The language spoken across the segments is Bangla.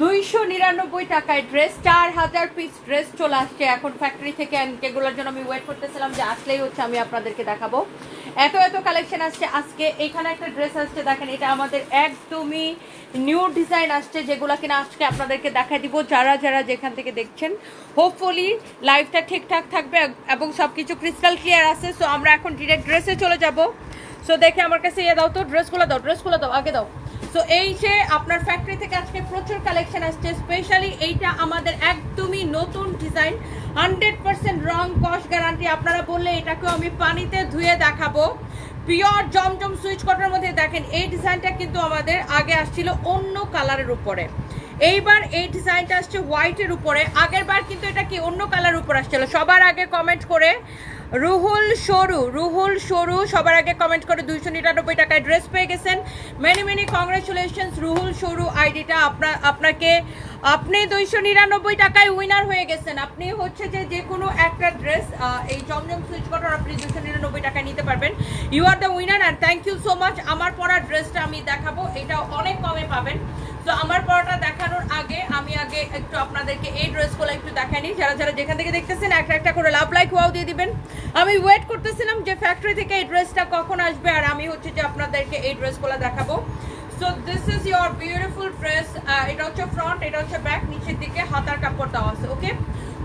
দুইশো নিরানব্বই টাকায় ড্রেস চার হাজার পিস ড্রেস চলে আসছে এখন ফ্যাক্টরি থেকে যেগুলোর জন্য আমি ওয়েট করতেছিলাম যে আসলেই হচ্ছে আমি আপনাদেরকে দেখাবো। এত এত কালেকশন আসছে। আজকে এখানে একটা ড্রেস আসছে, দেখেন এটা আমাদের একদমই নিউ ডিজাইন আসছে, যেগুলো কিনা আজকে আপনাদেরকে দেখা দিব। যারা যারা যেখান থেকে দেখছেন হোপফুলি লাইফটা ঠিকঠাক থাকবে এবং সব কিছু ক্রিস্টাল ক্লিয়ার আছে। সো আমরা এখন ডিরেক্ট ড্রেসে চলে যাব। সো দেখে আমার কাছে ইয়ে দাও তো ড্রেসগুলো দাও ড্রেসগুলো দাও, আগে দাও। সো এই যে আপনার ফ্যাক্টরি থেকে আজকে প্রচুর কালেকশন আসছে স্পেশালি এইটা আমাদের একদমই নতুন ডিজাইন হান্ড্রেড পার্সেন্ট রং কস গ্যারান্টি আপনারা বললে এটাকেও আমি পানিতে ধুয়ে দেখাবো। পিওর জমজম সুইচ কটনের মধ্যে দেখেন, এই ডিজাইনটা কিন্তু আমাদের আগে আসছিল অন্য কালারের উপরে। এইবার এই ডিজাইনটা আসছে হোয়াইটের উপরে। আগের বার কিন্তু এটা কি অন্য কালার উপর আসছিল? সবার আগে কমেন্ট করে রুহুল সরু রুহুল সরু, সবার আগে কমেন্ট করে দুইশো নিরানব্বই টাকায় ড্রেস পেয়ে গেছেন। মেনি মেনি কংগ্রেচুলেশনস রুহুল সরু আইডিটা আপনার, আপনাকে, আপনি দুইশো নিরানব্বই টাকায় উইনার হয়ে গেছেন। আপনি হচ্ছে যে যে কোনো একটা ড্রেস এই জমজম সুইচ কটন আপনি দুইশো নিরানব্বই টাকায় নিতে পারবেন। You are the winner and thank you so much আমার পরা ড্রেসটা আমি দেখাবো এটা অনেক কমে পাবেন। তো আমার পরাটা দেখানোর আগে আমি আগে একটু আপনাদেরকে এই ড্রেসগুলো একটু দেখাই নিই। যারা যারা যেখান থেকে দেখতেছেন, একটা একটা করে লাভ লাইক ওয়াও দিয়ে দিবেন। আমি ওয়েট করতেছিলাম যে ফ্যাক্টরি থেকে এই ড্রেসটা কখন আসবে, আর আমি হচ্ছে যে আপনাদেরকে এই ড্রেসগুলো দেখাবো। So this is your beautiful dress এটা হচ্ছে ফ্রন্ট এটা হচ্ছে ব্যাক নিচের দিকে হাতার কাপড় দেওয়া আছে ওকে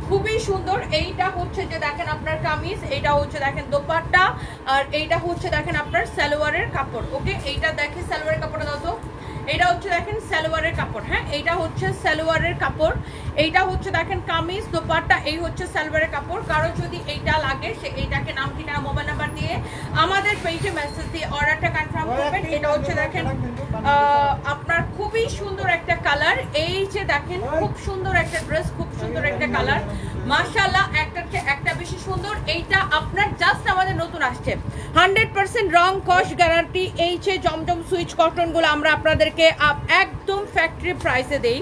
খুবই সুন্দর। এইটা হচ্ছে যে দেখেন আপনার কামিজ, এইটা হচ্ছে দেখেন দোপাট্টা, আর এইটা হচ্ছে দেখেন আপনার সালোয়ারের কাপড় ওকে এইটা দেখে সালোয়ারের কাপড়টা দাও তো। এটা হচ্ছে দেখেন সালোয়ারের কাপড় হ্যাঁ? এইটা হচ্ছে সালোয়ারের কাপড় এইটা হচ্ছে দেখেন কামিজ দোপাট্টা এই হচ্ছে সালোয়ারের কাপড়। কারও যদি এইটা লাগে সে এইটাকে নাম ঠিকানা মোবাইল নাম্বার দিয়ে আমাদের পেজে মেসেজ দিয়ে অর্ডারটা কনফার্ম করবেন। এটা হচ্ছে দেখেন আহ, আপনার খুবই সুন্দর একটা কালার এই যে দেখেন খুব সুন্দর একটা ড্রেস খুব সুন্দর একটা কালার মাশাআল্লাহ একটার থেকে একটা বেশি সুন্দর, এইটা আপনার জাস্ট আমাদের নতুন আসছে। হান্ড্রেড পার্সেন্ট রং কস গ্যারান্টি এই যে জমজম সুইচ কটনগুলো আমরা আপনাদেরকে একদম ফ্যাক্টরি প্রাইসে দেই।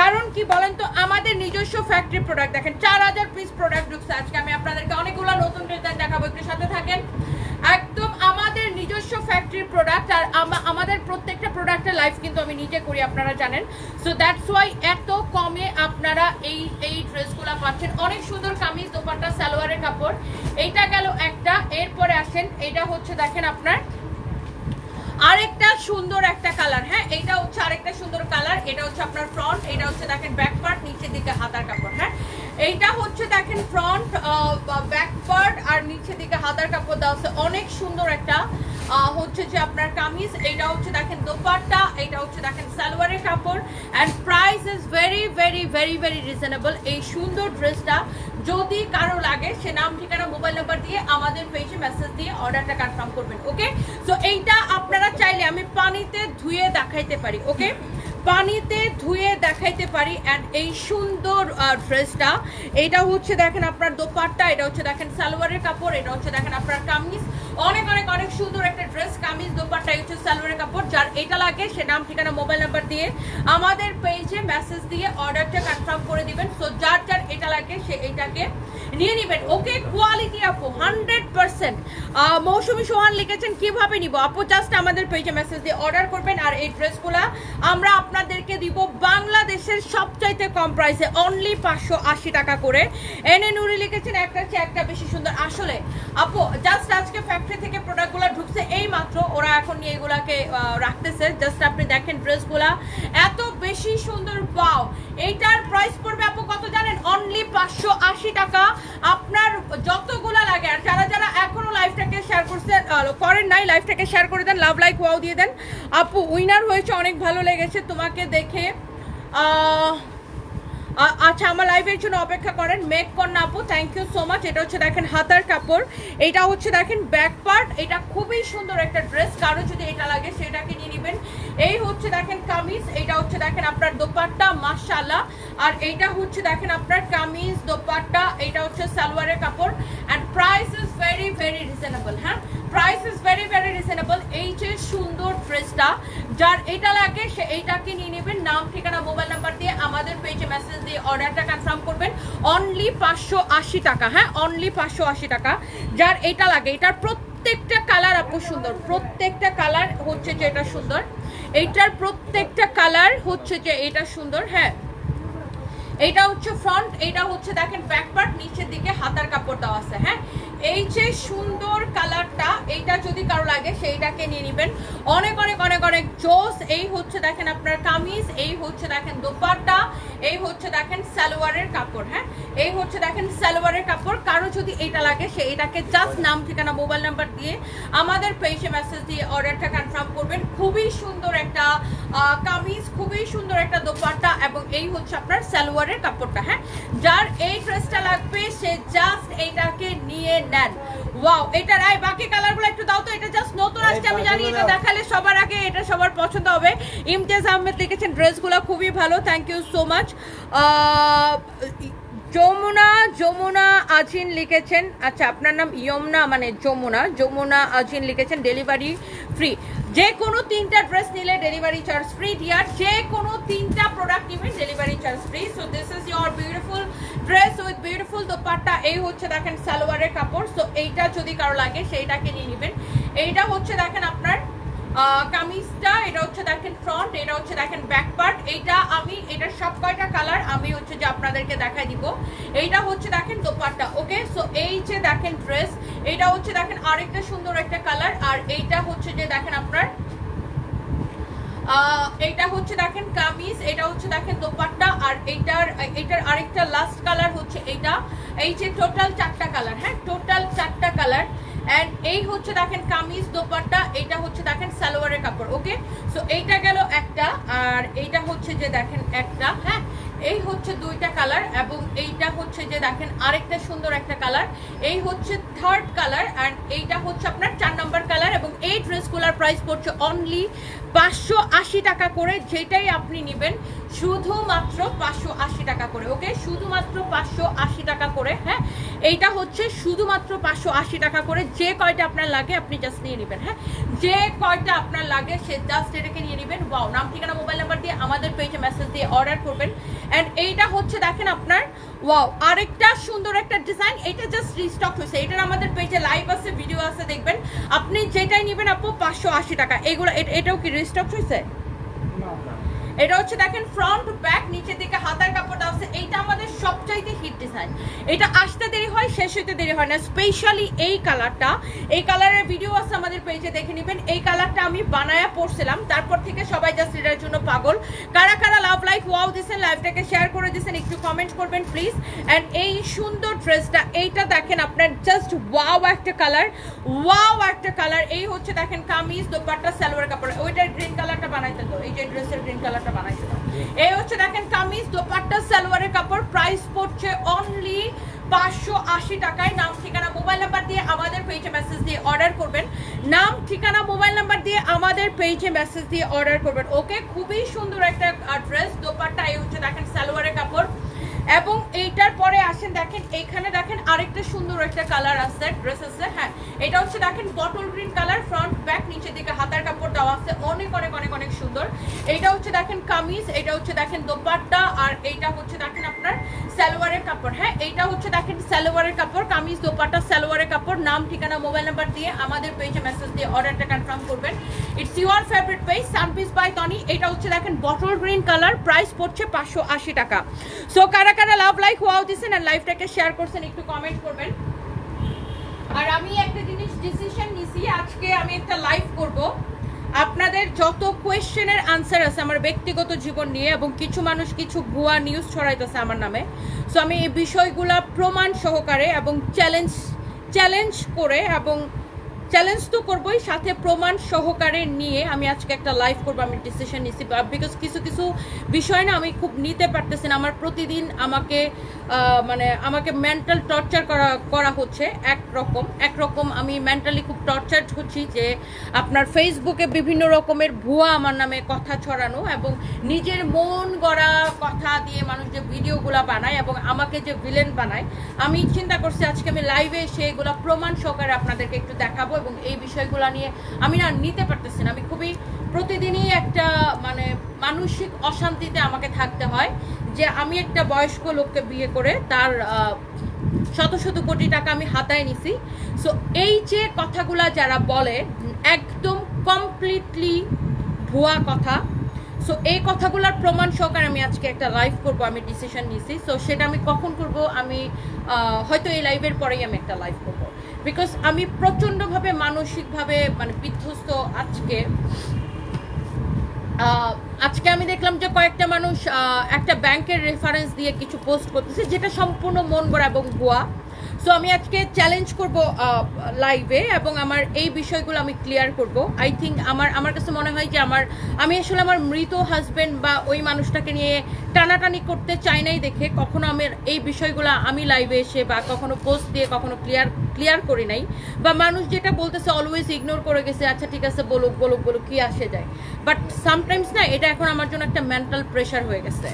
কারণ কি বলেন তো, আমাদের নিজস্ব ফ্যাক্টরি প্রোডাক্ট দেখেন, চার হাজার পিস প্রোডাক্ট ঢুকছে আজকে আমি আপনাদেরকে অনেকগুলো নতুন ডিজাইন দেখাবো, একটু সাথে থাকেন। একদম আমাদের নিজস্ব ফ্যাক্টরি প্রোডাক্ট আর আমাদের প্রত্যেকটা প্রোডাক্টের লাইফ কিন্তু আমি নিজে করি, আপনারা জানেন। সো দ্যাটস ওয়াই এত কমে আপনারা এই এই ড্রেসগুলো পাচ্ছেন। অনেক সুন্দর কামিজ, দোপাট্টা, সালোয়ারের কাপড়। এইটা গেল একটা। এরপরে আসেন এটা হচ্ছে দেখেন আপনার আরেকটা সুন্দর একটা কালার হ্যাঁ? এটা হচ্ছে আরেকটা সুন্দর কালার এটা হচ্ছে আপনার ফ্রন্ট এটা হচ্ছে দেখেন ব্যাক পার্ট নিচের দিকে হাতার কাপড় হ্যাঁ? এইটা হচ্ছে দেখেন ফ্রন্ট ব্যাক আর নিচের দিকে হাতার কাপড় দেওয়া আছে অনেক সুন্দর একটা হচ্ছে যে আপনার কামিজ। এইটা হচ্ছে দেখেন দোপাট্টা এটা হচ্ছে দেখেন সালোয়ারের কাপড়। And price is very very very very reasonable এই সুন্দর ড্রেসটা যদি কারও লাগে, সে নাম, ঠিকানা, মোবাইল নাম্বার দিয়ে আমাদের পেজে মেসেজ দিয়ে অর্ডারটা কনফার্ম করবেন ওকে সো এইটা আপনারা চাইলে আমি পানিতে ধুয়ে দেখাইতে পারি ওকে পানিতে ধুয়ে দেখাইতে পারি অ্যান্ড এই সুন্দর ড্রেসটা। এটা হচ্ছে দেখেন আপনার দোপাট্টা, এটা হচ্ছে দেখেন সালোয়ারের কাপড়, এটা হচ্ছে দেখেন আপনার কামিজ। অনেক অনেক অনেক সুন্দর একটা ড্রেস, কামিজ, দোপাট্টা হচ্ছে সালোয়ারের কাপড়, যার এটা লাগে, সে নাম, ঠিকানা, মোবাইল নাম্বার দিয়ে আমাদের পেজে মেসেজ দিয়ে অর্ডারটা কনফার্ম করে দিবেন। সো যার যার এটা লাগে, সে এটাকে নিয়ে নেবেন। ওকে কোয়ালিটি আপু হান্ড্রেড পার্সেন্ট মৌসুমি সোহান লিখেছেন, কীভাবে নিব? আপু জাস্ট আমাদের পেজে মেসেজ দিয়ে অর্ডার করবেন আর এই ড্রেসগুলা আমরা আপনাদেরকে দিব বাংলাদেশের সবচাইতে কম প্রাইসে অনলি পাঁচশো আশি টাকা করে। এনে নুরি লিখেছেন, একটা চেয়ে একটা বেশি সুন্দর। আসলে, আপু জাস্ট আজকে ফ্যাক্টরি থেকে প্রোডাক্টগুলো ঢুকছে, এই মাত্র ওরা এখন নিয়ে এগুলাকে রাখতেছে। জাস্ট আপনি দেখেন ড্রেসগুলা, এত বেশি সুন্দর পাও এইটার প্রাইস পড়বে, আপু, কত জানেন? অনলি পাঁচশো আশি টাকা। আপনার যতগুলা লাগে, আর যারা যারা এখনও লাইফটাকে শেয়ার করছেন করেন নাই লাইফটাকে শেয়ার করে দেন লাভ লাইক ওয়াও দিয়ে দেন। আপু উইনার হয়েছে, অনেক ভালো লেগেছে তোমাকে দেখে। আচ্ছা আমার লাইভের জন্য অপেক্ষা করেন মেক কন্যা আপু থ্যাংক ইউ সো মাচ এটা হচ্ছে দেখেন হাতার কাপড়। এটা হচ্ছে দেখেন ব্যাক পার্ট এটা খুবই সুন্দর একটা ড্রেস কারও যদি এটা লাগে, সেটাকে নিয়ে নেবেন। এই হচ্ছে দেখেন কামিজ। এটা হচ্ছে দেখেন আপনার দোপাট্টা, মাশাআল্লাহ। আর এইটা হচ্ছে দেখেন আপনার কামিজ, দোপাট্টা। এটা হচ্ছে সালোয়ারের কাপড়। And price is very very reasonable হ্যাঁ? Price is very very reasonable এই যে সুন্দর ড্রেসটা যার এটা লাগে, সে এইটাকে নিয়ে নেবেন। নাম, ঠিকানা মোবাইল নাম্বার দিয়ে আমাদের পেজে মেসেজ দিয়ে অর্ডারটা কনফার্ম করবেন। অনলি পাঁচশো আশি টাকা হ্যাঁ? অনলি পাঁচশো আশি টাকা। যার এটা লাগে, এটার প্রত্যেকটা কালার আপু সুন্দর। প্রত্যেকটা কালার হচ্ছে যেটা সুন্দর। এইটার প্রত্যেকটা কালার হচ্ছে যে এটা সুন্দর হ্যাঁ? এটা হচ্ছে ফ্রন্ট এটা হচ্ছে দেখেন ব্যাক পার্ট নিচের দিকে হাতার কাপড় দেওয়া আছে হ্যাঁ? এই যে সুন্দর কালারটা, এইটা যদি কারও লাগে সেইটাকে নিয়ে নেবেন। অনেক অনেক অনেক অনেক জোস। এই হচ্ছে দেখেন আপনার কামিজ, এই হচ্ছে দেখেন দোপাট্টা, এই হচ্ছে দেখেন সালোয়ারের কাপড় হ্যাঁ? এই হচ্ছে দেখেন সালোয়ারের কাপড়। কারও যদি এটা লাগে, সে এটাকে জাস্ট নাম ঠিকানা মোবাইল নাম্বার দিয়ে আমাদের পেজে মেসেজ দিয়ে অর্ডারটা কনফার্ম করবেন। খুবই সুন্দর একটা কামিজ, খুবই সুন্দর একটা দোপাট্টা এবং এই হচ্ছে আপনার সালোয়ারের কাপড়টা হ্যাঁ? যার এই ড্রেসটা লাগবে, সে জাস্ট এইটাকে নিয়ে নেন। ওয়াও এটা রাই বাকি কালারগুলো একটু দাও তো এটা জাস্ট নতুন আসছে আমি জানি এটা দেখালে সবার আগে এটা সবার পছন্দ হবে। ইমতিয়াজ আহমেদ লিখেছেন ড্রেসগুলো খুবই ভালো thank you so much Jamuna Jamuna আজিন লিখেছেন। আচ্ছা আপনার নাম ইয়মনা মানে যমুনা যমুনা আজিন লিখেছেন ডেলিভারি ফ্রি যে কোনো তিনটা ড্রেস নিলে ডেলিভারি চার্জ ফ্রি ডিয়ার যে কোনো তিনটা প্রোডাক্ট নেবেন delivery charge free so this is your beautiful dress with beautiful dupatta. এই হচ্ছে দেখেন সালোয়ারের কাপড়। সো এইটা যদি কারও লাগে, সেইটাকে নিয়ে নেবেন। এইটা হচ্ছে দেখেন আপনার কামিজটা, এটা হচ্ছে দেখেন ফ্রন্ট এটা হচ্ছে দেখেন ব্যাক পার্ট এইটা আমি এটার সব কয়টা কালার আমি হচ্ছে যে আপনাদেরকে দেখাই দিব। এইটা হচ্ছে দেখেন দোপাট্টা ওকে সো এই যে দেখেন ড্রেস এটা হচ্ছে দেখেন আরেকটা সুন্দর একটা কালার আর এইটা হচ্ছে যে দেখেন আপনার এইটা হচ্ছে দেখেন কামিজ, এটা হচ্ছে দেখেন দোপাট্টা। আর এইটার এইটার আরেকটা লাস্ট কালার হচ্ছে এইটা। এই যে টোটাল চারটা কালার হ্যাঁ? টোটাল চারটা কালার এন্ড এই হচ্ছে দেখেন কামিজ দোপাট্টা, এইটা হচ্ছে দেখেন সালোয়ারের কাপড় ওকে সো এইটা গেল একটা, আর এইটা হচ্ছে যে দেখেন একটা হ্যাঁ? এই হচ্ছে দুইটা কালার এবং এইটা হচ্ছে যে দেখেন আরেকটা সুন্দর একটা কালার। এই হচ্ছে থার্ড কালার অ্যান্ড এইটা হচ্ছে আপনার চার নম্বর কালার এবং এই ড্রেসগুলোর প্রাইস পড়ছে অনলি পাঁচশো আশি টাকা করে, যেটাই আপনি নেবেন শুধুমাত্র পাঁচশো আশি টাকা করে ওকে শুধুমাত্র পাঁচশো আশি টাকা করে হ্যাঁ? এইটা হচ্ছে শুধুমাত্র পাঁচশো আশি টাকা করে, যে কয়টা আপনার লাগে আপনি জাস্ট নিয়ে নেবেন হ্যাঁ? যে কয়টা আপনার লাগে সে জাস্ট এটাকে নিয়ে নেবেন। ওয়াও নাম, ঠিকানা মোবাইল নাম্বার দিয়ে আমাদের পেজে মেসেজ দিয়ে অর্ডার করবেন। অ্যান্ড এইটা হচ্ছে দেখেন আপনার ওয়াও আরেকটা সুন্দর একটা ডিজাইন এটা জাস্ট রিস্টক হয়েছে। এটার আমাদের পেজে লাইভ আছে ভিডিও আছে, দেখবেন। আপনি যেটাই নেবেন আপু, পাঁচশো আশি টাকা। এগুলো এটাও কি রিস্টক হয়েছে? এটা হচ্ছে দেখেন ফ্রন্ট ব্যাক নিচের দিকে হাতার কাপড় দেওয়া আছে এইটা আমাদের সবচাইতে হিট ডিজাইন এটা আসতে দেরি হয়, শেষ হইতে দেরি হয় না। স্পেশালি এই কালারটা এই কালারের ভিডিও আছে আমাদের পেজে দেখে নেবেন। এই কালারটা আমি বানায়া পড়ছিলাম তারপর থেকে সবাই জাস্ট এটার জন্য পাগল। কারা কারা লাভ লাইক ওয়াও দিয়েছেন লাইভটাকে শেয়ার করে দিয়েছেন, একটু কমেন্ট করবেন প্লিজ অ্যান্ড এই সুন্দর ড্রেসটা এইটা দেখেন আপনার জাস্ট ওয়াও একটা কালার ওয়াও একটা কালার এই হচ্ছে দেখেন কামিজ, দোপাট্টা, সালোয়ার কাপড়। ওইটার গ্রিন কালারটা বানাইতে তো, এই যে ড্রেসের গ্রিন কালারটা বানাইতে এই হচ্ছে দেখেন কামিজ, দোপাট্টা, সালোয়ারের কাপড়। প্রাইস পড়ছে অনলি পাঁচশো আশি টাকায়। নাম, ঠিকানা মোবাইল নাম্বার দিয়ে আমাদের পেজে মেসেজ দিয়ে অর্ডার করবেন। নাম, ঠিকানা মোবাইল নাম্বার দিয়ে আমাদের পেজে মেসেজ দিয়ে অর্ডার করবেন। ওকে খুবই সুন্দর একটা ড্রেস দোপাট্টা, এই হচ্ছে দেখেন সালোয়ারের কাপড়। এবং এইটার পরে আসেন দেখেন, এইখানে দেখেন আরেকটা সুন্দর একটা কালার আছে ড্রেস আছে হ্যাঁ। এটা হচ্ছে দেখেন bottle green colour front back নিচের দিকে হাতার কাপড় দেওয়া আছে। অনেক অনেক অনেক অনেক সুন্দর। এইটা হচ্ছে দেখেন কামিজ, এটা হচ্ছে দেখেন দোপাট্টা, আর এইটা হচ্ছে দেখেন আপনার সালোয়ারের কাপড়। হ্যাঁ এইটা হচ্ছে দেখেন সালোয়ারের কাপড়, কামিজ, দোপাট্টা, সালোয়ারের কাপড়। নাম, ঠিকানা, মোবাইল নাম্বার দিয়ে আমাদের পেজে মেসেজ দিয়ে অর্ডারটা কনফার্ম করবেন। ইটস ইউর ফেভারিট পেজ সানপিস বাই টনি এটা হচ্ছে দেখেন বটল গ্রিন কালার প্রাইস পড়ছে পাঁচশো আশি টাকা। সো কারা কারা লাভ লাইক ওয়াও দিচ্ছেন আর লাইভটাকে শেয়ার করছেন, একটু কমেন্ট করবেন। আর আমি একটা জিনিস ডিসিশন নিছি আজকে আমি একটা লাইভ করব। আপনাদের যত কোয়েশ্চেনের আনসার আছে আমার ব্যক্তিগত জীবন নিয়ে এবং কিছু মানুষ কিছু ভুয়া নিউজ ছড়াইতেছে আমার নামে। সো আমি এই বিষয়গুলা প্রমাণ সহকারে এবং চ্যালেঞ্জ চ্যালেঞ্জ করে এবং চ্যালেঞ্জ তো করবোই, সাথে প্রমাণ সহকারে নিয়ে আমি আজকে একটা লাইভ করব, আমি ডিসিশন নিচ্ছি বিকজ কিছু কিছু বিষয় না আমি খুব নিতে পারতেছি না। আমার প্রতিদিন আমাকে মানে আমাকে মেন্টাল টর্চার করা করা হচ্ছে একরকম। একরকম আমি মেন্টালি খুব টর্চার্ড হচ্ছি যে আপনার ফেসবুকে বিভিন্ন রকমের ভুয়া আমার নামে কথা ছড়ানো এবং নিজের মন গড়া কথা দিয়ে মানুষ যে ভিডিওগুলো বানায় এবং আমাকে যে ভিলেন বানায়, আমি চিন্তা করছি আজকে আমি লাইভে এসে এগুলো প্রমাণ সহকারে আপনাদেরকে একটু দেখাবো এবং এই বিষয়গুলো নিয়ে আমি না নিতে পারতেছি না। আমি খুবই প্রতিদিনই একটা মানে মানসিক অশান্তিতে আমাকে থাকতে হয় যে আমি একটা বয়স্ক লোককে বিয়ে করে তার শত শত কোটি টাকা আমি হাতায় নিছি। সো এই যে কথাগুলা যারা বলে, একদম কমপ্লিটলি ভুয়া কথা। সো এই কথাগুলোর প্রমাণ সহকারে আমি আজকে একটা লাইভ করব, আমি ডিসিশন নিয়েছি সো সেটা আমি কখন করব, আমি হয়তো এই লাইভের পরেই আমি একটা লাইভ করব। বিকজ আমি প্রচণ্ডভাবে মানসিকভাবে মানে বিধ্বস্ত আজকে। আজকে আমি দেখলাম যে কয়েকটা মানুষ একটা ব্যাংকের রেফারেন্স দিয়ে কিছু পোস্ট করতেছে, যেটা সম্পূর্ণ মন গড়া এবং ভুয়া। সো আমি আজকে চ্যালেঞ্জ করব লাইভে এবং আমার এই বিষয়গুলো আমি ক্লিয়ার করব। আই থিঙ্ক আমার আমার কাছে মনে হয় যে আমার, আমি আসলে আমার মৃত হাজব্যান্ড বা ওই মানুষটাকে নিয়ে টানাটানি করতে চাই নাই দেখে, কখনো আমার এই বিষয়গুলো আমি লাইভে এসে বা কখনো পোস্ট দিয়ে কখনো ক্লিয়ার ক্লিয়ার করি নাই। বা মানুষ যেটা বলতেছে অলওয়েজ ইগনোর করে গেছে আচ্ছা ঠিক আছে, বলুক বলুক বলুক, কি আসে যায়? বাট সামটাইমস না, এটা এখন আমার জন্য একটা মেন্টাল প্রেশার হয়ে গেছে।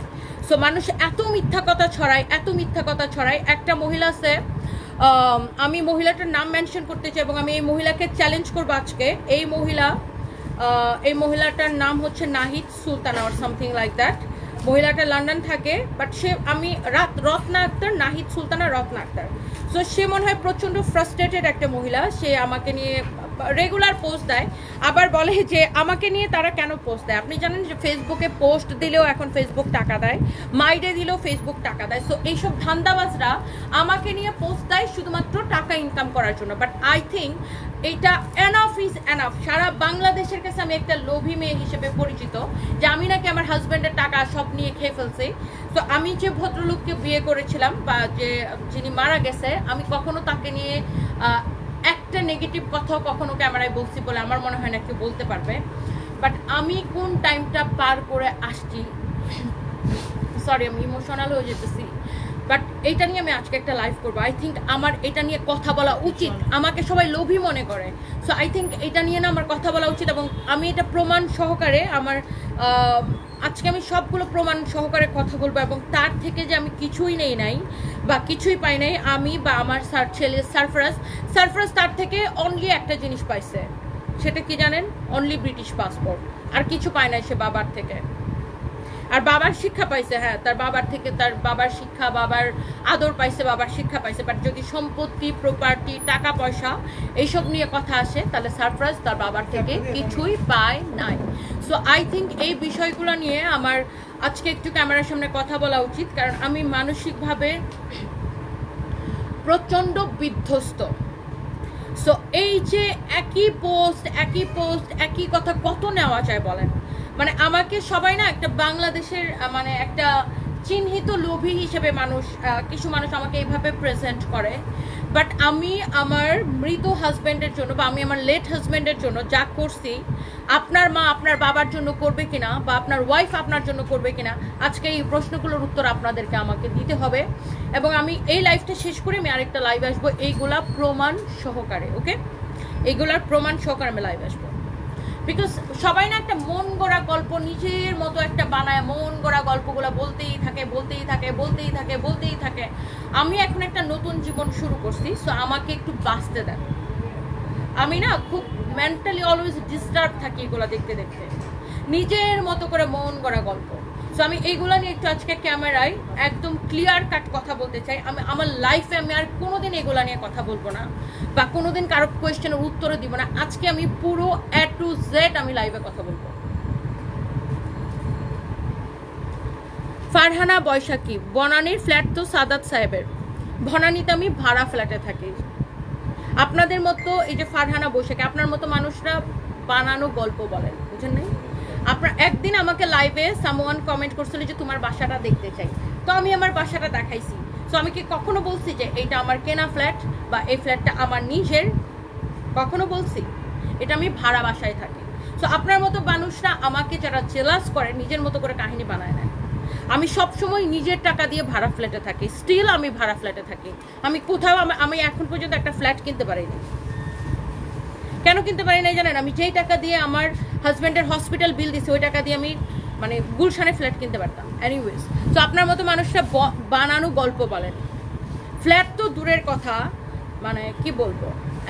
সো মানুষ এত মিথ্যা কথা ছড়ায়, এত মিথ্যা কথা ছড়ায়। একটা মহিলা আছে আম, মহিলাটার নাম মেনশন করতে চাই এবং আমি এই মহিলাকে চ্যালেঞ্জ করব আজকে। এই মহিলা এই মহিলাটার নাম হচ্ছে Nahid Sultana or something like that মহিলাটা লন্ডন থাকে বাট সে, আমি রাত রত্না আক্তার, নাহিদ সুলতানা রত্না আক্তার। সো সে মনে হয় প্রচণ্ড ফ্রাস্ট্রেটেড একটা মহিলা। সে আমাকে নিয়ে রেগুলার পোস্ট দেয়। আবার বলে যে, আমাকে নিয়ে তারা কেন পোস্ট দেয়? আপনি জানেন যে ফেসবুকে পোস্ট দিলেও এখন ফেসবুক টাকা দেয়। মাইডে দিলেও ফেসবুক টাকা দেয়। সো এইসব ধান্দাবাজরা আমাকে নিয়ে পোস্ট দেয় শুধুমাত্র টাকা ইনকাম করার জন্য। বাট আই থিঙ্ক এইটা এনাফ ইজ এনাফ সারা বাংলাদেশের কাছে আমি একটা লোভী মেয়ে হিসেবে পরিচিত, যে আমি নাকি আমার হাজব্যান্ডের টাকা সব নিয়ে খেয়ে ফেলছি। তো আমি যে ভদ্রলোককে বিয়ে করেছিলাম বা যে, যিনি মারা গেছে, আমি কখনো তাকে নিয়ে একটা নেগেটিভ কথাও কখনো ক্যামেরায় বলছি বলে আমার মনে হয় না কেউ বলতে পারবে। বাট আমি কোন টাইমটা পার করে আসছি? সরি আমি ইমোশনাল হয়ে যেতেছি। বাট এটা নিয়ে আমি আজকে একটা লাইভ করব। আই থিঙ্ক আমার এটা নিয়ে কথা বলা উচিত। আমাকে সবাই লোভী মনে করে। সো আই থিঙ্ক এটা নিয়ে না আমার কথা বলা উচিত এবং আমি এটা প্রমাণ সহকারে আমার আজকে আমি সবগুলো প্রমাণ সহকারে কথা বলব এবং তার থেকে যে আমি কিছুই নেই নাই বা কিছুই পাই নাই, আমি বা আমার সার ছেলে সারফরাজ সারফরাজ তার থেকে অনলি একটা জিনিস পাইছে। সেটা কি জানেন? অনলি ব্রিটিশ পাসপোর্ট আর কিছু পায় নাই সে বাবার থেকে। আর বাবার শিক্ষা পাইছে হ্যাঁ তার বাবার থেকে তার বাবার শিক্ষা বাবার আদর পাইছে বাবার শিক্ষা পাইছে বাট যদি সম্পত্তি প্রপার্টি টাকা পয়সা এইসব নিয়ে কথা আসে তাহলে সারপ্রাইজ তার বাবার থেকে কিছুই পায় নাই। সো আই থিঙ্ক এই বিষয়গুলো নিয়ে আমার আজকে একটু ক্যামেরার সামনে কথা বলা উচিত কারণ আমি মানসিকভাবে প্রচণ্ড বিধ্বস্ত। সো এই যে একই পোস্ট একই পোস্ট একই কথা কত নেওয়া যায় বলেন? মানে আমাকে সবাই না একটা বাংলাদেশের মানে একটা চিহ্নিত লোভী হিসেবে মানুষ কিছু মানুষ আমাকে এইভাবে প্রেজেন্ট করে। বাট আমি আমার মৃত হাজব্যান্ডের জন্য বা আমি আমার লেট হাজব্যান্ডের জন্য যা করছি, আপনার মা আপনার বাবার জন্য করবে কিনা বা আপনার ওয়াইফ আপনার জন্য করবে কিনা, আজকে এই প্রশ্নগুলোর উত্তর আপনাদেরকে আমাকে দিতে হবে। এবং আমি এই লাইফটা শেষ করে আমি আরেকটা লাইভ আসব, এইগুলা প্রমাণ সহকারে ওকে এইগুলার প্রমাণ সহকারে আমি লাইভ আসব। বিকজ সবাই না একটা মন গড়া গল্প, নিজের মতো একটা বানায়, মন গড়া গল্পগুলো বলতেই থাকে বলতেই থাকে বলতেই থাকে বলতেই থাকে। আমি এখন একটা নতুন জীবন শুরু করছি সো আমাকে একটু বাঁচতে দেন। আমি না খুব মেন্টালি অলওয়েজ ডিস্টার্ব থাকি এগুলো দেখতে দেখতে। নিজের মতো করে মন গড়া গল্প। সো আমি এইগুলো নিয়ে একটু আজকে ক্যামেরায় একদম ক্লিয়ার কাট কথা বলতে চাই। আমি, আমার লাইফে আমি আর কোনোদিন এগুলো নিয়ে কথা বলব না বা কোনোদিন কারও কোয়েশ্চেনের উত্তরও দিব না। আজকে আমি পুরো এ টু জেড আমি লাইভে কথা বলব। ফারহানা বৈশাখী, বনানীর ফ্ল্যাট তো সাদাত সাহেবের। বনানীতে আমি ভাড়া ফ্ল্যাটে থাকি। আপনাদের মতো, এই যে ফারহানা বৈশাখী, আপনার মতো মানুষরা বানানো গল্প বলেন, বুঝেন নাই? আপনার একদিন আমাকে লাইভে সামওয়ান কমেন্ট করছিল যে তোমার বাসাটা দেখতে চাই। তো আমি আমার বাসাটা দেখাইছি। তো আমি কি কখনো বলছি যে এটা আমার কেনা ফ্ল্যাট বা এই ফ্ল্যাটটা আমার নিজের? কখনো বলছি? এটা আমি ভাড়া বাসায় থাকি। তো আপনার মতো মানুষরা আমাকে যারা জেলাস করে, নিজের মতো করে কাহিনী বানায় নেয় আমি সব সময় নিজের টাকা দিয়ে ভাড়া ফ্ল্যাটে থাকি। স্টিল আমি ভাড়া ফ্ল্যাটে থাকি। আমি কোথাও, আমি এখন পর্যন্ত একটা ফ্ল্যাট কিনতে পারিনি। কেন কিনতে পারি না জানেন? আমি যেই টাকা দিয়ে আমার হাজব্যান্ডের হসপিটাল বিল দিছি, ওই টাকা দিয়ে আমি মানে গুলশানে ফ্ল্যাট কিনতে পারতাম। এনিওয়েজ তো আপনার মতো মানুষরা বানানো গল্প বলেন। ফ্ল্যাট তো দূরের কথা মানে কি বলব?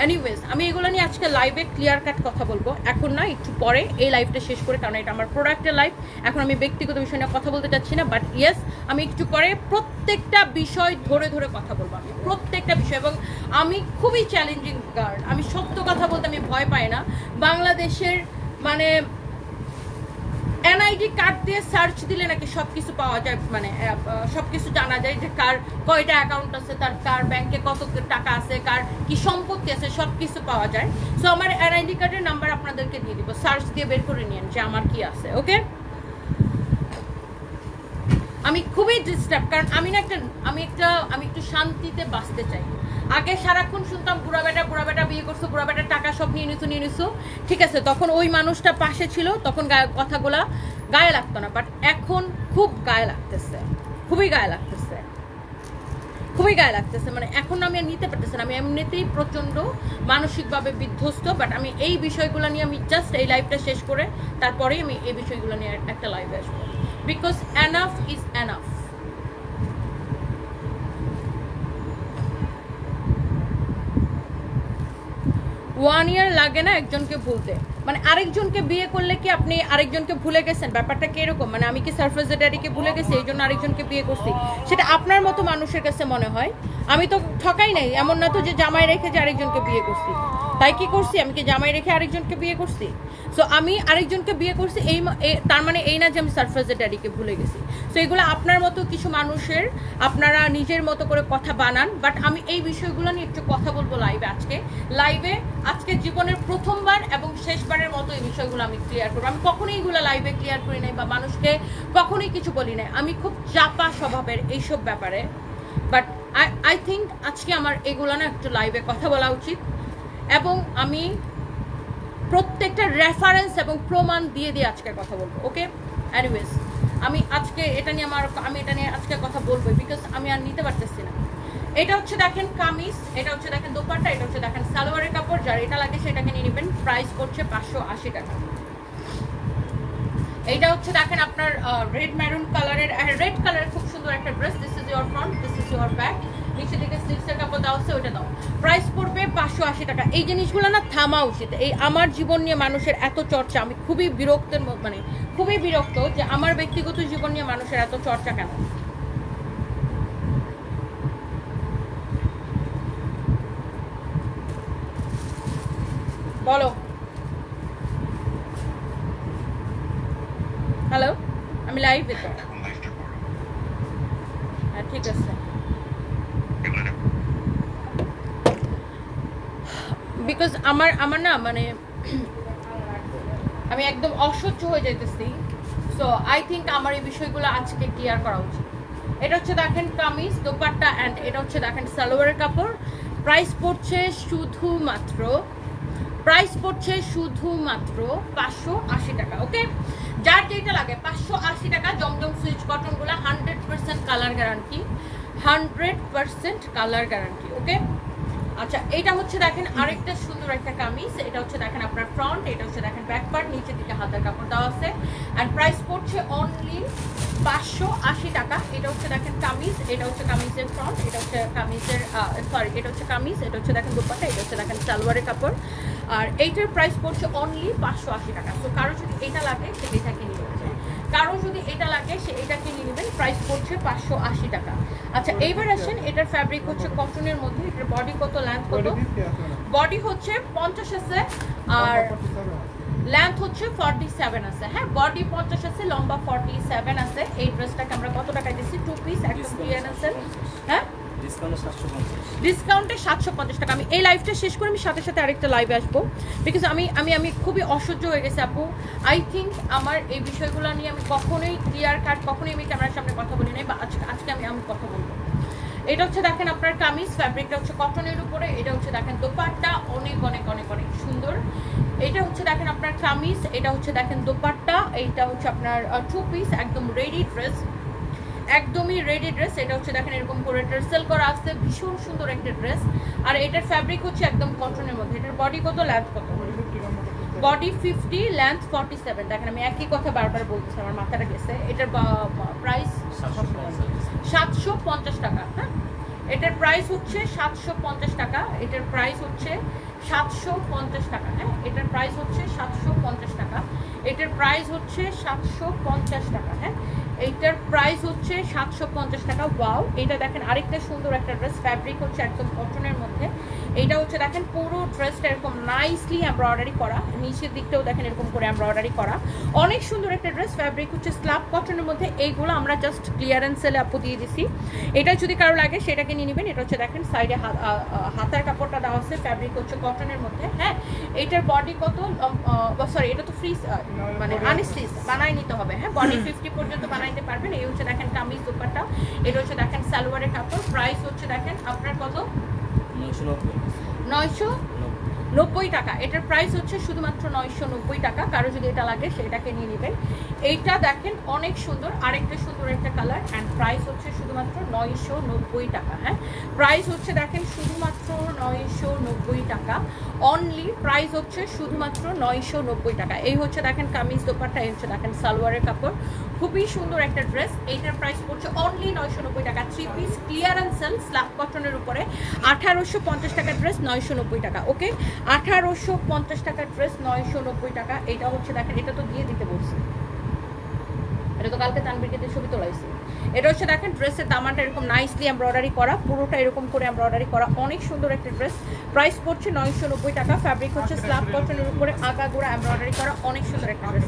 এনিওয়েজ আমি এগুলো নিয়ে আজকে লাইভে ক্লিয়ার কাট কথা বলব। এখন না, একটু পরে এই লাইভটা শেষ করে, কারণ এটা আমার প্রোডাক্টের লাইভ এখন আমি ব্যক্তিগত বিষয় নিয়ে কথা বলতে চাচ্ছি না বাট ইয়েস আমি একটু পরে প্রত্যেকটা বিষয় ধরে ধরে কথা বলব আমি। প্রত্যেকটা বিষয়, এবং আমি খুবই চ্যালেঞ্জিং গার্ড আমি সত্য কথা বলতে আমি ভয় পাই না। বাংলাদেশের মানে এনআইডি কার্ড দিয়ে সার্চ দিলে নাকি সব কিছু পাওয়া যায় মানে সব কিছু জানা যায় যে কার কয়টা অ্যাকাউন্ট আছে, তার, কার ব্যাংকে কত টাকা আছে, কার কি সম্পত্তি আছে সব কিছু পাওয়া যায়। সো আমার এনআইডি কার্ডের নাম্বার আপনাদেরকে দিয়ে দিব। সার্চ দিয়ে বের করে নিন যে আমার কি আছে ওকে আমি খুবই ডিস্টার্ব কারণ আমি না একটা, আমি একটা, আমি একটু শান্তিতে বাঁচতে চাই। আগে সারাক্ষণ শুনতাম, বুড়া বেটা বুড়া বেটা, বিয়ে করছ, বুড়া বেটার টাকা সব নিয়ে নিছো নিয়ে নিছো। ঠিক আছে, তখন ওই মানুষটা পাশে ছিল, তখন গায়ে কথাগুলা গায়ে লাগতো না বাট এখন খুব গায়ে লাগতেছে, খুবই গায়ে লাগতেছে, খুবই গায়ে লাগতেছে। মানে এখন আমি আর নিতে পারতেছি না, আমি এমনিতেই প্রচণ্ড মানসিকভাবে বিধ্বস্ত বাট আমি এই বিষয়গুলো নিয়ে আমি জাস্ট এই লাইফটা শেষ করে তারপরেই আমি এই বিষয়গুলো নিয়ে একটা লাইভে আসব। Because enough is enough one year লাগে না একজনকে ভুলতে। মানে আরেকজনকে বিয়ে করলে কি আপনি আরেকজনকে ভুলে গেছেন? ব্যাপারটা কীরকম মানে আমি কি সারফেস ড্যাডিকে ভুলে গেছি, এই জন্য আরেকজনকে বিয়ে করছি? সেটা আপনার মতো মানুষের কাছে মনে হয়? আমি তো ঠকাই নাই, এমন না তো যে জামাই রেখে যে আরেকজনকে বিয়ে করছি। তাই কি করছি? আমি কি জামাই রেখে আরেকজনকে বিয়ে করছি? সো আমি আরেকজনকে বিয়ে করছি, এই তার মানে এই না যে আমি সারফেসের ড্যাডিকে ভুলে গেছি। সো এগুলো আপনার মতো কিছু মানুষের, আপনারা নিজের মতো করে কথা বানান বাট আমি এই বিষয়গুলো নিয়ে একটু কথা বলব লাইভে আজকে। লাইভে আজকে জীবনের প্রথমবার এবং শেষবারের মতো এই বিষয়গুলো আমি ক্লিয়ার করব। আমি কখনোই এগুলো লাইভে ক্লিয়ার করি নাই বা মানুষকে কখনোই কিছু বলি নাই। আমি খুব চাপা স্বভাবের এইসব ব্যাপারে। বাট আই আই থিঙ্ক আজকে আমার এগুলো না একটু লাইভে কথা বলা উচিত। এবং আমি প্রত্যেকটা রেফারেন্স এবং প্রমাণ দিয়ে দিয়ে আজকে কথা বলব ওকে অ্যানিওয়েজ আমি আজকে এটা নিয়ে আমার, আমি এটা নিয়ে আজকে কথা বলব বিকজ আমি আর নিতে পারতেছি না। এটা হচ্ছে দেখেন কামিজ, এটা হচ্ছে দেখেন দোপাট্টা, এটা হচ্ছে দেখেন সালোয়ারের কাপড়, যার এটা লাগে সেটাকে নিয়ে নেবেন প্রাইস করছে পাঁচশো আশি টাকা। এইটা হচ্ছে দেখেন আপনার রেড ম্যারুন কালারের রেড কালারের খুব সুন্দর একটা dress this is your front this is your back নিচে দিকে স্লিভসের কাপড় দেওয়া হচ্ছে ওইটা দাও। প্রাইস পড়বে পাঁচশো আশি টাকা। এই জিনিসগুলো না থামা উচিত। এই আমার জীবন নিয়ে মানুষের এত চর্চা, আমি খুবই বিরক্তের মানে খুবই বিরক্ত যে আমার ব্যক্তিগত জীবন নিয়ে মানুষের এত চর্চা কেন? বলো। হ্যালো আমি লাইভ তো এখন লাইভটা করো হ্যাঁ ঠিক আছে এগুলো না বিকজ আমার আমার না মানে আমি একদম অসহ্য হয়ে যাইতেছি। সো আই থিঙ্ক আমার এই বিষয়গুলো আজকে ক্লিয়ার করা উচিত। এটা হচ্ছে দেখেন কামিজ, দোপাট্টা অ্যান্ড এটা হচ্ছে দেখেন সালোয়ারের কাপড়। প্রাইস পড়ছে শুধুমাত্র প্রাইস পড়ছে শুধুমাত্র পাঁচশো আশি টাকা ওকে যার যেটা লাগে, পাঁচশো আশি টাকা জমজম Swiss কটনগুলো hundred percent colour guarantee hundred percent colour guarantee okay আচ্ছা এটা হচ্ছে দেখেন আরেকটা সুন্দর একটা কামিজ। এটা হচ্ছে দেখেন আপনার ফ্রন্ট এটা হচ্ছে দেখেন ব্যাক পার্ট নিচের দিকে হাতের কাপড় দেওয়া আছে। অ্যান্ড প্রাইস পড়ছে অনলি পাঁচশো আশি টাকা। এটা হচ্ছে দেখেন কামিজ, এটা হচ্ছে কামিজের ফ্রন্ট এটা হচ্ছে কামিজের সরি এটা হচ্ছে কামিজ, এটা হচ্ছে দেখেন দুপাটা এটা হচ্ছে দেখেন সালোয়ারের কাপড়। আর এইটার প্রাইস পড়ছে অনলি পাঁচশো আশি টাকা। তো কারও যদি এটা লাগে, সে এটা কিনে নেবে কারও যদি এটা লাগে, সে এটা কিনে নেবেন প্রাইস পড়ছে পাঁচশো আশি টাকা। আচ্ছা এইবার আসেন এটার ফ্যাব্রিক হচ্ছে কটনের মধ্যে এটার বডি কত লেন্থ কত? বডি হচ্ছে পঞ্চাশ আছে আর লেন্থ হচ্ছে ফর্টি সেভেন আছে। হ্যাঁ বডি পঞ্চাশ আছে লম্বা ফর্টি সেভেন আছে। এই ড্রেসটাকে আমরা কত টাকায় দিচ্ছি? টু পিস একদম আছে। হ্যাঁ? ডিসকাউন্ট সাতশো পঞ্চাশ। টাকা। আমি এই লাইভটা শেষ করে আমি সাথে সাথে আরেকটা লাইভে আসব। বিকজ আমি আমি আমি খুবই অসহ্য হয়ে গেছে, আপু। আই থিঙ্ক আমার এই বিষয়গুলো নিয়ে আমি কখনোই ক্লিয়ার কাট কখনোই আমি ক্যামেরার সামনে কথা বলি নাই, বা আজকে আজকে আমি আমি কথা বলব। এটা হচ্ছে দেখেন আপনার কামিজ ফ্যাব্রিকটা হচ্ছে কটনের উপরে, এটা হচ্ছে দেখেন দোপাট্টা, অনেক অনেক অনেক অনেক সুন্দর। এটা হচ্ছে দেখেন আপনার কামিজ, এটা হচ্ছে দেখেন দোপাট্টা, এইটা হচ্ছে আপনার টু পিস একদম রেডি ড্রেস একদমই রেডি ড্রেস এটা হচ্ছে দেখেন এরকম করে টার্সেল করা আসছে ভীষণ সুন্দর একটা ড্রেস আর এটার ফ্যাব্রিক হচ্ছে একদম কটনের মধ্যে। এটার বডি কত? লেন্থ কত? Body fifty length forty seven দেখেন আমি একই কথা বারবার বলতেছি আমার মাথাটা গেছে। এটার প্রাইস সাতশো পঞ্চাশ টাকা হ্যাঁ? এটার প্রাইস হচ্ছে সাতশো পঞ্চাশ টাকা। এটার প্রাইস হচ্ছে সাতশো পঞ্চাশ টাকা হ্যাঁ? এটার প্রাইস হচ্ছে সাতশো পঞ্চাশ টাকা। এটার প্রাইস হচ্ছে সাতশো পঞ্চাশ টাকা হ্যাঁ? এইটার প্রাইস হচ্ছে সাতশো পঞ্চাশ টাকা। ওয়াও এটা দেখেন আরেকটা সুন্দর একটা ড্রেস ফ্যাব্রিক হচ্ছে একদম কটনের মধ্যে। এটা হচ্ছে দেখেন পুরো ড্রেসটা এরকম নাইসলি এমব্রয়ডারি করা। নিচের দিকটাও দেখেন এরকম করে এমব্রয়ডারি করা। অনেক সুন্দর একটা ড্রেস ফ্যাব্রিক হচ্ছে স্ল্যাব কটনের মধ্যে। এইগুলো আমরা জাস্ট ক্লিয়ারেন্স সেলে আপু দিয়ে দিছি। এটা যদি কারও লাগে সেটাকে নিয়ে নেবেন। এটা হচ্ছে দেখেন সাইডে হাতার কাপড়টা দেওয়া আছে ফ্যাব্রিক হচ্ছে কটনের মধ্যে। হ্যাঁ এটার বডি কত? সরি এটা তো ফ্রি মানে আনস্টিচ বানায় নিতে হবে। হ্যাঁ বডি ফিফটি পর্যন্ত বানাইতে পারবেন। এই হচ্ছে দেখেন কামিজ দোপারটা এটা হচ্ছে দেখেন সালোয়ারের কাপড়। প্রাইস হচ্ছে দেখেন আপনার কত? নয়শো নব্বই টাকা। এটার প্রাইস হচ্ছে শুধুমাত্র নয়শো নব্বই টাকা। কারও যদি এটা লাগে, সেটাকে নিয়ে নেবেন। এইটা দেখেন, অনেক সুন্দর। আরেকটা সুন্দর একটা কালার অ্যান্ড প্রাইস হচ্ছে শুধুমাত্র নয়শো নব্বই টাকা হ্যাঁ? প্রাইস হচ্ছে দেখেন, শুধুমাত্র নয়শো নব্বই টাকা। অনলি প্রাইস হচ্ছে শুধুমাত্র নয়শো নব্বই টাকা। এই হচ্ছে দেখেন কামিজ দোপাট্টা, এই হচ্ছে দেখেন সালোয়ারের কাপড়। খুবই সুন্দর একটা ড্রেস এইটার প্রাইস পড়ছে অনলি নয়শো নব্বই টাকা। Three piece clearance sale slub কটনের উপরে আঠারোশো পঞ্চাশ টাকার ড্রেস নয়শো নব্বই টাকা ওকে আঠারোশো পঞ্চাশ টাকার ড্রেস, নয়শো নব্বই টাকা। এটা হচ্ছে, দেখেন, এটা তো দিয়ে দিতে বলছি। এটা তো কালকে তানবিরকে ছবি তোলাইছি এটা হচ্ছে, দেখেন, ড্রেসের দামানটা এরকম নাইসলি এমব্রয়ডারি করা, পুরোটা এরকম করে এমব্রয়ডারি করা, অনেক সুন্দর একটা ড্রেস। প্রাইস পড়ছে নয়শো নব্বই টাকা ফ্যাব্রিক হচ্ছে স্ল্যাব কটনের উপরে আগা গোড়া এমব্রয়ডারি করা, অনেক সুন্দর একটা ড্রেস।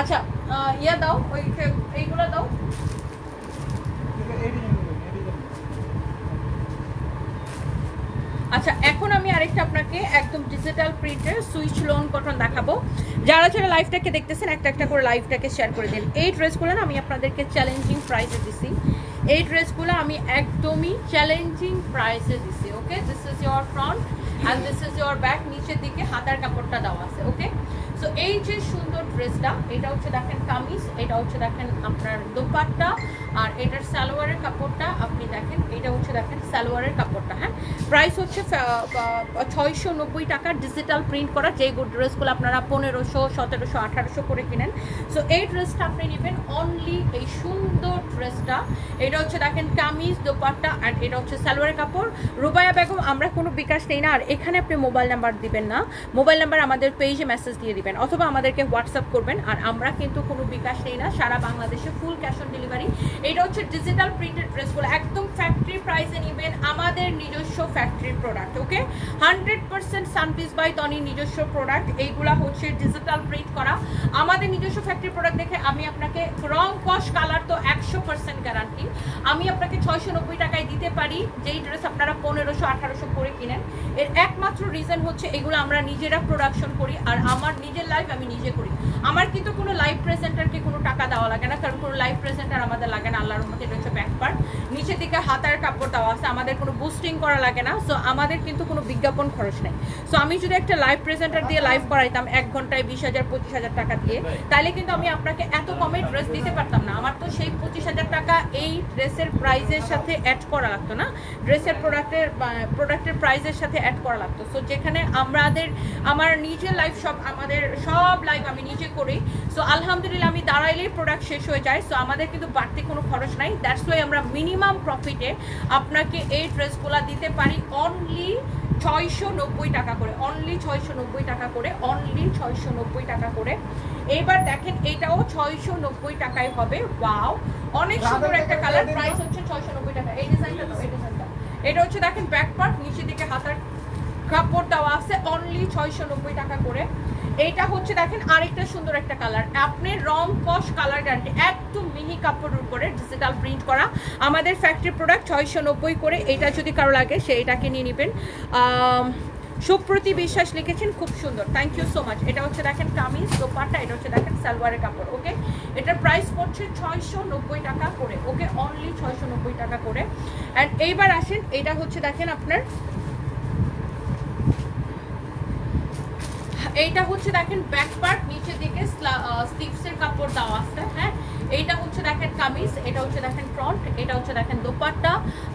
আচ্ছা ইয়া দাও, ওই এইগুলো দাও। আচ্ছা এখন আরেকটা আপনাকে একদম ডিজিটাল প্রিন্টের সুইচ লোন কটন দেখাবো। যারা যারা লাইভটাকে দেখতেছেন, একটা একটা করে লাইভটাকে শেয়ার করে দিন। এই ড্রেসগুলো না আমি আপনাদেরকে চ্যালেঞ্জিং প্রাইসে দিছি। এই ড্রেসগুলো আমি একদমই চ্যালেঞ্জিং প্রাইসে দিছি okay this is your front and this is your back নিচের দিকে হাতার কাপড়টা দেওয়া আছে ওকে সো এই যে সুন্দর ড্রেসটা এটা হচ্ছে দেখেন কামিজ, এটা হচ্ছে দেখেন আপনার দোপাট্টা, আর এটার সালোয়ারের কাপড়টা আপনি দেখেন, এটা হচ্ছে দেখেন সালোয়ারের কাপড়টা হ্যাঁ? প্রাইস হচ্ছে ছয়শো নব্বই টাকা ডিজিটাল প্রিন্ট করা, যে ড্রেসগুলো আপনারা পনেরোশো, সতেরোশো, আঠারোশো করে কিনেন। সো এই ড্রেসটা আপনি নেবেন অনলি এই সুন্দর ড্রেসটা এটা হচ্ছে দেখেন কামিজ, দোপাট্টা আর এটা হচ্ছে সালোয়ারের কাপড়। রুবায়া বেগম, আমরা কোনো বিকাশ নেই না, আর এখানে আপনি মোবাইল নাম্বার দিবেন না। মোবাইল নাম্বার আমাদের পেজে মেসেজ দিয়ে দিবেন। অথবা আমাদেরকে হোয়াটসঅ্যাপ করবেন, আর আমরা কিন্তু কোনো বিকাশ নেই না, সারা বাংলাদেশে ফুল ক্যাশ অন ডেলিভারি এটা হচ্ছে ডিজিটাল প্রিন্টেড ড্রেসগুলো একদম ফ্যাক্টরি প্রাইসে নেবেন আমাদের নিজস্ব factory product okay hundred percent সানপিস by Toni নিজস্ব প্রোডাক্ট এইগুলা হচ্ছে ডিজিটাল প্রিন্ট করা। আমাদের নিজস্ব ফ্যাক্টরি প্রোডাক্ট দেখে আমি আপনাকে রং কস কালার তো একশো পার্সেন্ট গ্যারান্টি আমি আপনাকে ছয়শো নব্বই টাকায় দিতে পারি, যেই ড্রেস আপনারা পনেরোশো, আঠারোশো করে কিনেন। এর একমাত্র রিজন হচ্ছে এগুলো আমরা নিজেরা প্রোডাকশন করি, আর আমার নিজের লাইফ আমি নিজে করি। আমার কিন্তু কোনো লাইভ প্রেজেন্টারকে কোনো টাকা দেওয়া লাগে না, কারণ কোনো লাইভ প্রেজেন্টার আমাদের লাগে না, আল্লাহর মধ্যে এটা হচ্ছে ব্যাক পার্ট নিচের দিকে হাতার কাপড় দেওয়া আছে, আমাদের কোনো বুস্টিং করা লাগে না সো আমাদের কিন্তু কোনো বিজ্ঞাপন খরচ নেই। সো আমি যদি একটা লাইভ প্রেজেন্টার দিয়ে লাইভ করাইতাম, এক ঘন্টায় বিশ হাজার, পঁচিশ হাজার টাকা দিয়ে তাহলে কিন্তু আমি আপনাকে এত কমে ড্রেস দিতে পারতাম না। আমার তো সেই পঁচিশ হাজার টাকা এই ড্রেসের প্রাইজের সাথে অ্যাড করা লাগতো না। ড্রেসের প্রোডাক্টের প্রোডাক্টের প্রাইজের সাথে অ্যাড করা লাগতো। সো যেখানে আমাদের, আমার নিজের লাইফ সব আমাদের সব লাইফ আমি নিজে করি। সো আলহামদুলিল্লাহ আমি দাঁড়াইলেই প্রোডাক্ট শেষ হয়ে যায়। সো আমাদের কিন্তু বাড়তি কোনো খরচ নাই। দ্যাটস ওয়াই আমরা মিনিমাম প্রফিটে আপনাকে এই ড্রেসগুলো দিতে পারি অনলি ছয়শো নব্বই টাকা করে। অনলি ছয়শো নব্বই টাকা করে অনলি ছয়শো নব্বই টাকা করে। এবার দেখেন এটাও ছয়শো নব্বই টাকায় হবে। ওয়াও অনেক সুন্দর একটা কালার প্রাইস হচ্ছে ছয়শো নব্বই টাকা। এই ডিজাইনটা তো এই ডিজাইনটা এটা হচ্ছে দেখেন ব্যাক পার্ট নিচের দিকে হাতার কাপড় দেওয়া আছে। অনলি ছয়শো নব্বই টাকা করে। এইটা হচ্ছে দেখেন আরেকটা সুন্দর একটা কালার আপনি রং, কস কালার গ্যারান্টি একদম মিহি কাপড়ের উপরে ডিজিটাল প্রিন্ট করা। আমাদের ফ্যাক্টরি প্রোডাক্ট ছয়শো নব্বই করে, এটা যদি কারও লাগে, সে এটাকে নিয়ে নেবেন। সুপ্রতি বিশ্বাস লিখেছেন, খুব সুন্দর। থ্যাংক ইউ সো মাচ এটা হচ্ছে দেখেন কামিজ দোপাট্টা, এটা হচ্ছে দেখেন সালোয়ারের কাপড়, ওকে? এটার প্রাইস পড়ছে ছয়শো নব্বই টাকা করে, ওকে? অনলি ছয়শো নব্বই টাকা করে। অ্যান্ড এইবার আসেন, এটা হচ্ছে দেখেন আপনার এইটা হচ্ছে দেখেন ব্যাক পার্ট নিচের দিকে স্লিভসের কাপড় দেওয়া আছে হ্যাঁ? এইটা হচ্ছে দেখেন কামিজ, এটা হচ্ছে দেখেন ফ্রন্ট এটা হচ্ছে দেখেন দোপাট্টা,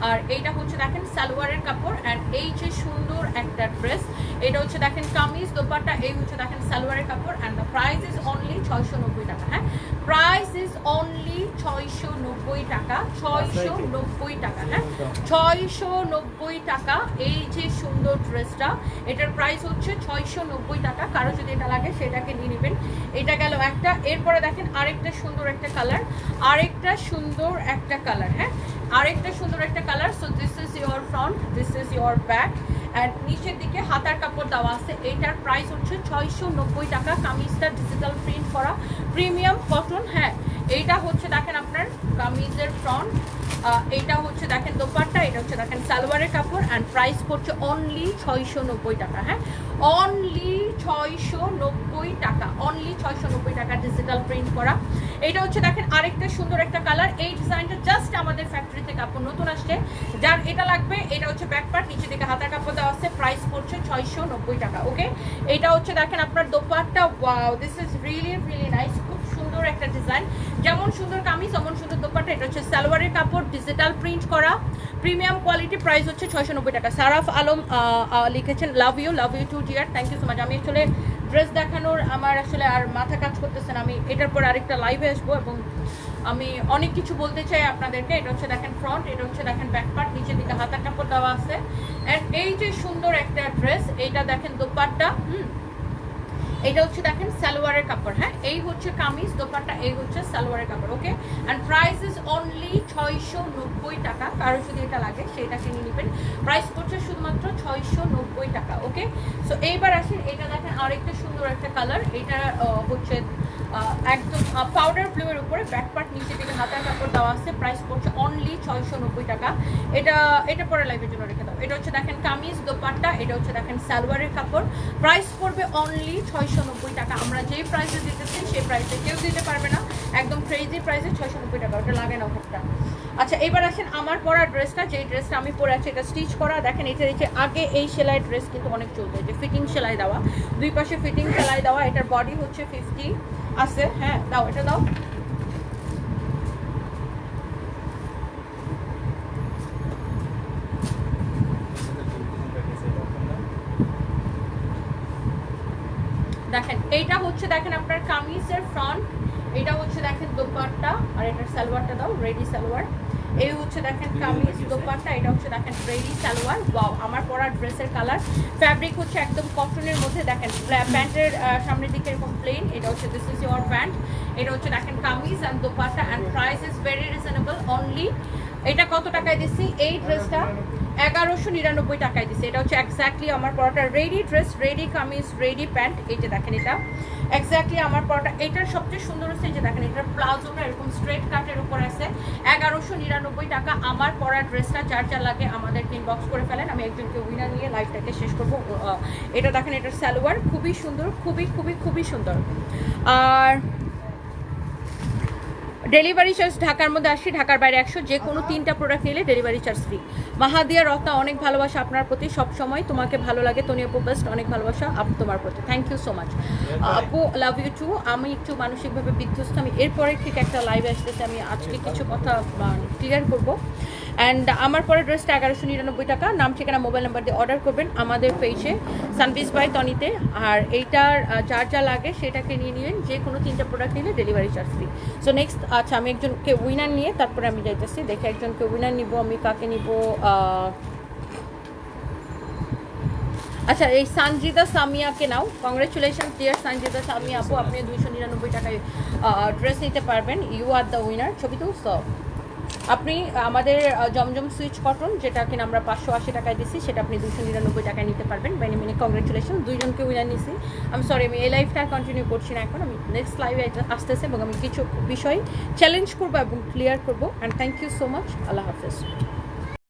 আর এইটা হচ্ছে দেখেন সালোয়ারের কাপড় অ্যান্ড এই যে সুন্দর একটা ড্রেস এটা হচ্ছে দেখেন কামিজ, দোপাট্টা, এই হচ্ছে দেখেন সালোয়ারের কাপড় and the price is only ছয়শো নব্বই টাকা হ্যাঁ? প্রাইস ইজ অনলি ছয়শো নব্বই টাকা ছয়শো নব্বই টাকা হ্যাঁ? ছয়শো নব্বই টাকা এই যে সুন্দর ড্রেসটা এটার প্রাইস হচ্ছে ছয়শো নব্বই টাকা, কারও যদি এটা লাগে সেটাকে নিয়ে নেবেন। এটা গেল একটা, এরপরে দেখেন আরেকটা সুন্দর একটা কালার কালার আরেকটা সুন্দর একটা কালার হ্যাঁ? আরেকটা সুন্দর একটা colour so this is your front this is your back and নিচের দিকে হাতার কাপড় দেওয়া আছে এইটার প্রাইস হচ্ছে ছয়শো নব্বই টাকা, কামিজটা ডিজিটাল প্রিন্ট করা প্রিমিয়াম কটন হ্যাঁ? এইটা হচ্ছে দেখেন আপনার কামিজের ফ্রন্ট এইটা হচ্ছে দেখেন দোপাট্টা, এটা হচ্ছে দেখেন সালোয়ারের কাপড় অ্যান্ড প্রাইস করছে অনলি ছয়শো নব্বই টাকা হ্যাঁ? অনলি ছয়শো নব্বই টাকা অনলি ছয়শো নব্বই টাকা ডিজিটাল প্রিন্ট করা। এটা হচ্ছে দেখেন আরেকটা সুন্দর একটা কালার। এই ডিজাইনটা জাস্ট আমাদের ফ্যাক্টরি থেকে কাপড় নতুন আসছে। যার এটা লাগবে, এটা হচ্ছে ব্যাক পার্ট নিচে দিকে হাতার কাপড় দেওয়া আছে প্রাইস পড়ছে ছয়শো নব্বই টাকা ওকে এটা হচ্ছে দেখেন আপনার dupatta wow this is really really nice খুব সুন্দর একটা ডিজাইন। যেমন সুন্দর কামিজ তেমন সুন্দর দোপাট্টা, এটা হচ্ছে সালোয়ারের কাপড় ডিজিটাল প্রিন্ট করা। প্রিমিয়াম কোয়ালিটি প্রাইস হচ্ছে ছয়শো নব্বই টাকা। সারাফ আলম লিখেছেন love you love you too dear thank you so much আমি আসলে ড্রেস দেখানোর আমার আসলে আর মাথা কাজ করতেছে না। আমি এটার পর আরেকটা লাইভে আসব এবং আমি অনেক কিছু বলতে চাই আপনাদেরকে। এটা হচ্ছে দেখেন ফ্রন্ট এটা হচ্ছে দেখেন ব্যাক পার্ট নিচের দিকে হাতার কাপড় দেওয়া আছে। অ্যান্ড এই যে সুন্দর একটা ড্রেস এইটা দেখেন দোপাট্টা, হুম? এটা হচ্ছে দেখেন সালোয়ারের কাপড় হ্যাঁ? এই হচ্ছে কামিজ, দোপাট্টা, এই হচ্ছে সালোয়ারের কাপড় okay and price is only ছয়শো নব্বই টাকা। কারও যদি এটা লাগে, সেটা কিনে নেবেন। প্রাইস পড়ছে শুধুমাত্র ছয়শো নব্বই টাকা ওকে সো এইবার আসেন, এটা দেখেন আরেকটা সুন্দর একটা কালার এটা হচ্ছে একদম পাউডার ব্লু এর উপরে ব্যাক পার্ট নিচে দিকে হাতার কাপড় দেওয়া আছে। প্রাইস পড়ছে অনলি ছয়শো নব্বই টাকা। এটা এটা পরে লাইভের জন্য রেখে দাও। এটা হচ্ছে, দেখেন, কামিজ দোপাট্টা, এটা হচ্ছে, দেখেন সালোয়ারের কাপড়। প্রাইস পড়বে অনলি ছয়শো নব্বই টাকা। আমরা যেই প্রাইসে দিতেছি, সেই প্রাইসে কেউ দিতে পারবে না। একদম ক্রেজি প্রাইসে ছয়শো নব্বই টাকা। ওটা লাগে না ওটা আচ্ছা এবার আসেন আমার পরা ড্রেসটা, যেই ড্রেসটা আমি পরে আছি, এটা স্টিচ করা। দেখেন এটা যে আগে এই সেলাই ড্রেস কিন্তু অনেক চলতো যে ফিটিং সেলাই দেওয়া। দুই পাশে ফিটিং সেলাই দেওয়া, এটার বডি হচ্ছে ফিফটি আছে হ্যাঁ দাও, এটা দাও। দেখেন, এইটা হচ্ছে, দেখেন, আপনার কামিজের ফ্রন্ট এটা হচ্ছে দেখেন দোপাট্টা আর এটার সালোয়ারটা দাও রেডি সালোয়ার। এই হচ্ছে দেখেন কামিজ দোপাট্টা এটা হচ্ছে দেখেন রেডি সালোয়ার। ওয়াও আমার পরা ড্রেসের কালার। ফ্যাব্রিক হচ্ছে একদম কটনের মধ্যে দেখেন প্যান্টের সামনের দিকে এরকম প্লেন এটা হচ্ছে দিস ইজ ইয়োর প্যান্ট এটা হচ্ছে দেখেন kameez and dupatta and price is very reasonable only এটা কত টাকায় দিচ্ছি? এই ড্রেসটা এগারোশো নিরানব্বই টাকায় দিচ্ছে এটা হচ্ছে এক্স্যাক্টলি আমার পরোটা ready dress ready kameez ready pant এই যে দেখেন এটা। এক্স্যাক্টলি আমার পরোটা, এটার সবচেয়ে সুন্দর হচ্ছে এই যে দেখেন, এটার প্লাজোটা এরকম স্ট্রেট কাটের উপর আছে। এগারোশো নিরানব্বই টাকা আমার পরা ড্রেসটা, যার যা লাগে আমাদেরকে ইনবক্স করে ফেলেন। আমি একজনকে উইনার নিয়ে লাইফটাকে শেষ করব। এটা দেখেন এটার সালোয়ার, খুবই সুন্দর, খুবই খুবই খুবই সুন্দর। আর ডেলিভারি চার্জ ঢাকার মধ্যে আসি ঢাকার বাইরে একশো যে কোনো তিনটা প্রোডাক্ট নিলে delivery charge free Mahadiya, Ratna, অনেক ভালোবাসা আপনার প্রতি সব সময় তোমাকে ভালো লাগে তনি অপু বেস্ট অনেক ভালোবাসা আপ তোমার প্রতি। থ্যাংক ইউ সো মাচ আপু লাভ ইউ টু আমি একটু মানসিকভাবে বিধ্বস্ত, আমি এরপরে ঠিক একটা লাইভ আসতেছে, আমি আজকে কিছু কথা ক্লিয়ার করব। অ্যান্ড আমার পরে ড্রেসটা এগারোশো নিরানব্বই টাকা। নাম, ঠিকানা, মোবাইল নাম্বার দিয়ে অর্ডার করবেন আমাদের পেজে সানবিস বাই তনিতে। আর এইটার যার যা লাগে সেটাকে নিয়ে নিলেন যে কোনো তিনটা প্রোডাক্ট নিলে delivery charge free so next আচ্ছা আমি একজনকে উইনার নিয়ে তারপরে আমি যাইতেছি। দেখে একজনকে উইনার নিব, আমি কাকে নিব আচ্ছা এই সানজিদা সামিয়াকে নাও। কংগ্রেচুলেশন ডিয়ার সানজিদা সামিয়া আপু। আপনি দুইশো নিরানব্বই টাকায় ড্রেস নিতে পারবেন। ইউ আর দ্য উইনার ছবি তো সব আপনি আমাদের জমজম সুইচ কটন, যেটা কিনা আমরা পাঁচশো আশি টাকায় দিচ্ছি সেটা আপনি দুশো নিরানব্বই টাকায় নিতে পারবেন। মেনি মিনি কংগ্রেচুলেশন দুইজনকে উইনার নিছি। আমি সরি আমি এই লাইফটা কন্টিনিউ করছি না এখন। আমি নেক্সট লাইভে আসতেছে এবং আমি কিছু বিষয় চ্যালেঞ্জ করব এবং ক্লিয়ার করব। And thank you so much আল্লাহ হাফেজ।